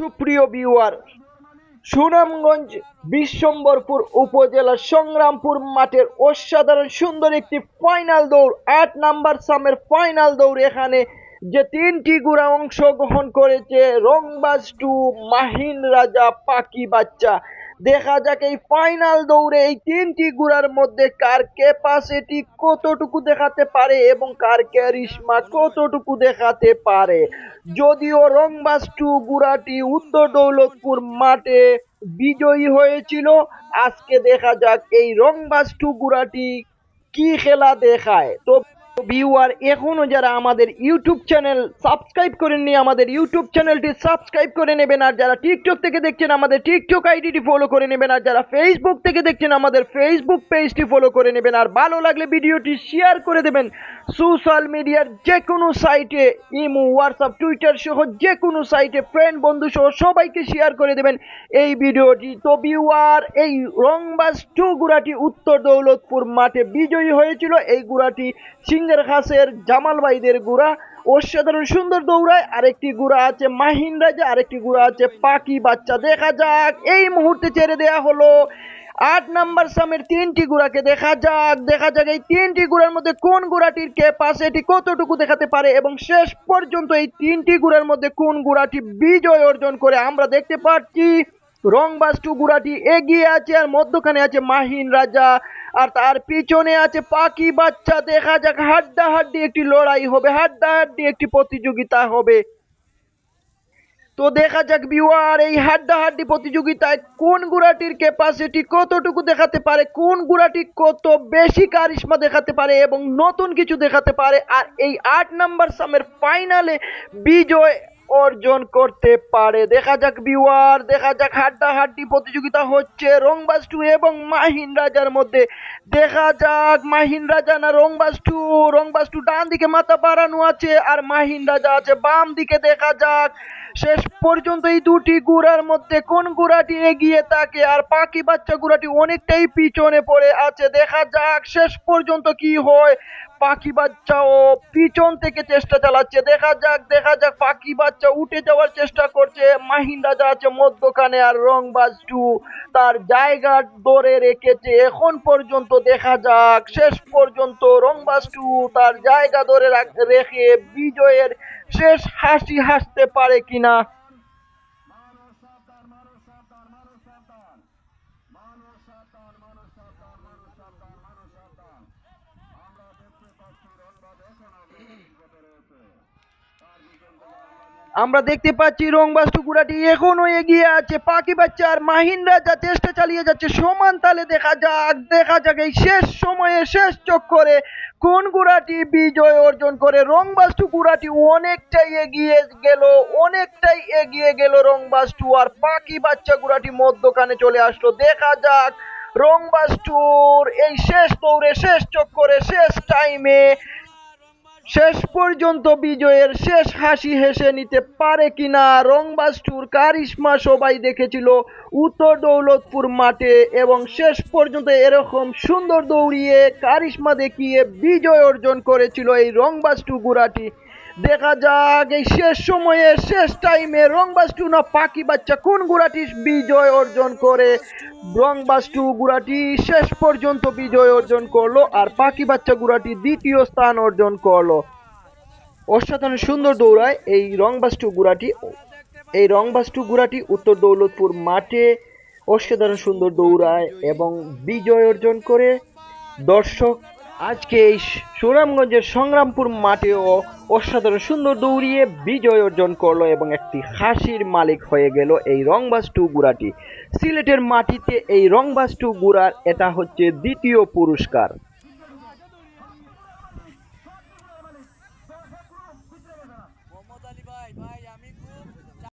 সুপ্রিয় ভিউয়ার সুনামগঞ্জ, বিশ্বম্বরপুর উপজেলার সংগ্রামপুর মাঠের অসাধারণ সুন্দর একটি ফাইনাল দৌড় আট নাম্বার সামের ফাইনাল দৌড় এখানে যে তিনটি গুড়া অংশগ্রহণ করেছে রংবাজ টু মাহিন রাজা পাখি বাচ্চা। দেখা যাক এই ফাইনাল দৌড়ে এই তিনটি গুড়ার মধ্যে কার ক্যাপাসিটি কতটুকু দেখাতে পারে এবং কার ক্যারিশমা কতটুকু দেখাতে পারে। যদিও রংবাস টু গুড়াটি উত্তর দৌলতপুর মাঠে বিজয়ী হয়েছিল, আজকে দেখা যাক এই রংবাস টু গুড়াটি কি খেলা দেখায়। তো ভিউয়ার এখনও যারা আমাদের ইউটিউব চ্যানেল সাবস্ক্রাইব করেননি, আমাদের ইউটিউব চ্যানেলটি সাবস্ক্রাইব করে নেবেন। আর যারা টিকটক থেকে দেখছেন, আমাদের টিকটক আইডিটি ফলো করে নেবেন। আর যারা ফেসবুক থেকে দেখছেন, আমাদের ফেসবুক পেজটি ফলো করে নেবেন। আর ভালো লাগলে ভিডিওটি শেয়ার করে দেবেন। সোশ্যাল মিডিয়ার যে কোনো সাইটে ইমো হোয়াটসঅ্যাপ টুইটার সহ যে কোনো সাইটে ফ্রেন্ড বন্ধু সহ সবাইকে শেয়ার করে দেবেন এই ভিডিওটি। তো ভিউয়ার এই রংবাজ টু গুড়াটি উত্তর দৌলতপুর মাঠে বিজয়ী হয়েছিল। এই গুড়াটি সিঙ্গার খাসের জামাল ভাইদের গুড়া, অসাধারণ সুন্দর দৌড়ায়। আরেকটি গুড়া আছে মাহিন রাজা, আরেকটি গুড়া আছে পাখি বাচ্চা। দেখা যাক, এই মুহূর্তে ছেড়ে দেয়া হলো। আট নাম্বার সামের তিনটি গুড়াকে দেখা যাক দেখা যাক এই তিনটি গুড়ার মধ্যে কোন গুড়াটির কে পাশে এটি কতটুকু দেখাতে পারে। এবং শেষ পর্যন্ত এই তিনটি গুড়ার মধ্যে কোন গুড়াটি বিজয় অর্জন করে আমরা দেখতে পাচ্ছি। রংবাজ টু গুড়াটি এগিয়ে আছে আর মধ্যখানে আছে মাহিন রাজা। আর তার পিছনে আছে পাখি বাচ্চা। দেখা যাক হাড্ডা হাড্ডি একটি লড়াই হবে হাড্ডা হাড্ডি একটি প্রতিযোগিতা হবে। তো দেখা যাক বিওয়ার এই হাড্ডাহাড্ডি প্রতিযোগিতায় কোন গুড়াটির ক্যাপাসিটি কতটুকু দেখাতে পারে, কোন গুড়াটি কত বেশি কারিশমা দেখাতে পারে এবং নতুন কিছু দেখাতে পারে। আর এই আট নাম্বার সামের ফাইনালে বিজয় অর্জন করতে পারে। দেখা যাক বিওয়ার দেখা যাক হাড্ডাহাড্ডি প্রতিযোগিতা হচ্ছে রংবাস টু এবং মাহিন রাজার মধ্যে। দেখা যাক মাহিন রাজা না রংবাস টু রংবাস টু ডান দিকে মাথা বাড়ানো আছে আর মাহিন রাজা আছে বাম দিকে দেখা যাক শেষ পর্যন্ত এই দুটি গুড়ার মধ্যে কোন গুড়াটি এগিয়ে থাকে আর পাখি বাচ্চা গুড়াটি অনেকটাই পিছনে পড়ে আছে। দেখা যাক শেষ পর্যন্ত কি হয়। পাখি বাচ্চা ও পিছন থেকে চেষ্টা চালাচ্ছে। দেখা যাক দেখা যাক পাখি বাচ্চা উঠে যাওয়ার চেষ্টা করছে। মাহিন রাজা আছে মধ্যখানে আর রংবাজ টু তার জায়গা ধরে রেখেছে। এখন পর্যন্ত দেখা যাক শেষ পর্যন্ত রংবাজ টু তার জায়গা ধরে রাখ- বিজয়ের শেষ হাসি হাসতে পারে কিনা আমরা দেখতে পাচ্ছি রংবাস্তু গুড়াটি এখনও এগিয়ে আছে। পাখি বাচ্চা আর মাহিন যা চেষ্টা চালিয়ে যাচ্ছে, সমান তালে দেখা যাক দেখা যাক এই শেষ সময়ে, শেষ চক্করে কোন গুড়াটি বিজয় অর্জন করে। রংবাস্তু গুড়াটি অনেকটাই এগিয়ে গেল, অনেকটাই এগিয়ে গেল রংবাস্তু আর পাখি বাচ্চা গুড়াটি মধ্যখানে চলে আসলো। দেখা যাক রংবাস্তুর এই শেষ দৌড়ে, শেষ চক্করে, শেষ টাইমে শেষ পর্যন্ত বিজয়ের শেষ হাসি হেসে নিতে পারে কিনা রংবাস্টুর কারিশমা সবাই দেখেছিল উত্তর দৌলতপুর মাঠে এবং শেষ পর্যন্ত এরকম সুন্দর দৌড়িয়ে কারিশমা দেখিয়ে বিজয় অর্জন করেছিল এই রংবাস্টু গুড়াটি। দেখা যাক এই শেষ সময়ে, শেষ টাইমে রংবাস্টু না পাখি বাচ্চা কোন গুড়াটি বিজয় অর্জন করে? রংবাস্টু গুড়াটি শেষ পর্যন্ত বিজয় অর্জন করল আর পাখি বাচ্চা গুড়াটি দ্বিতীয় স্থান অর্জন করল। অসাধারণ সুন্দর দৌড়ায় এই রংবাস্টু গুড়াটি। এই রংবাস্টু গুড়াটি উত্তর দৌলতপুর মাঠে অসাধারণ সুন্দর দৌড়ায় এবং বিজয় অর্জন করে। দর্শক, আজকে এই সুনামগঞ্জের সংগ্রামপুর মাঠেও অসাধারণ সুন্দর দৌড়িয়ে বিজয় অর্জন করল এবং একটি হাসির মালিক হয়ে গেল এই রংবাজ টু গুড়াটি। সিলেটের মাটিতে এই রংবাজ টু গুড়ার এটা হচ্ছে দ্বিতীয় পুরস্কার।